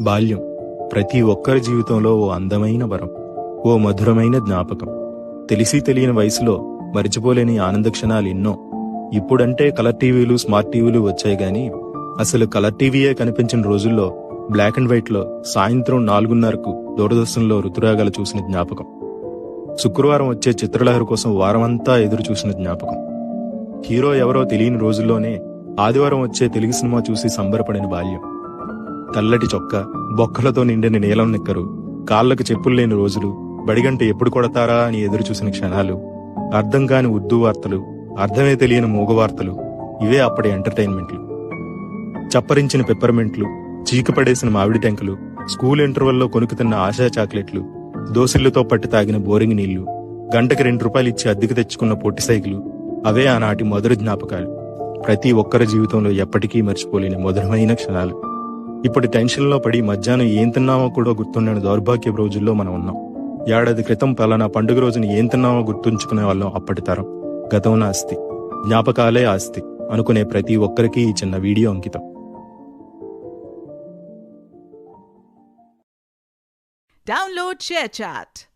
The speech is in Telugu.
బాల్యం ప్రతి ఒక్కరి జీవితంలో ఓ అందమైన వరం ఓ మధురమైన జ్ఞాపకం. తెలిసి తెలియని వయసులో మరిచిపోలేని ఆనంద క్షణాలు ఎన్నో. ఇప్పుడంటే కలర్ టీవీలు స్మార్ట్ టీవీలు వచ్చాయి గాని అసలు కలర్ టీవీయే కనిపించిన రోజుల్లో బ్లాక్ అండ్ వైట్లో సాయంత్రం నాలుగున్నరకు దూరదర్శన్లో ఋతురాగాలు చూసిన జ్ఞాపకం. శుక్రవారం వచ్చే చిత్రలహరి కోసం వారమంతా ఎదురు చూసిన జ్ఞాపకం. హీరో ఎవరో తెలియని రోజుల్లోనే ఆదివారం వచ్చే తెలుగు సినిమా చూసి సంబరపడిన బాల్యం. తెల్లటి చొక్క బొక్కలతో నిండిన నీలం నిక్కరు కాళ్ళకు చెప్పులు లేని రోజులు బడిగంట ఎప్పుడు కొడతారా అని ఎదురు చూసిన క్షణాలు అర్థం కాని ఉర్దూ వార్తలు అర్థమే తెలియని మూగ వార్తలు ఇవే అప్పటి ఎంటర్టైన్మెంట్లు. చప్పరించిన పెప్పర్మెంట్లు చీకపడేసిన మామిడి టెంకలు స్కూల్ ఇంటర్వెల్లో కొనుకుతున్న ఆశా చాక్లెట్లు దోసిళ్ళతో పట్టి తాగిన బోరింగ్ నీళ్ళు గంటకి రెండు రూపాయలు ఇచ్చి అద్దెకు తెచ్చుకున్న పొట్టి సైకిలు అవే ఆనాటి మధుర జ్ఞాపకాలు. ప్రతి ఒక్కరి జీవితంలో ఎప్పటికీ మర్చిపోలేని మధురమైన క్షణాలు. ఇప్పుడు టెన్షన్లో పడి మధ్యాహ్నం ఏం తిన్నామో కూడా గుర్తుండని దౌర్భాగ్య రోజుల్లో మనం ఉన్నాం. ఏడాది క్రితం పలానా పండుగ రోజున ఏం తిన్నామో గుర్తుంచుకునే వాళ్ళం అప్పటి తరం. గతం ఆస్తి. జ్ఞాపకాలే ఆస్తి. అనుకునే ప్రతి ఒక్కరికి ఈ చిన్న వీడియో అంకితం. Download chat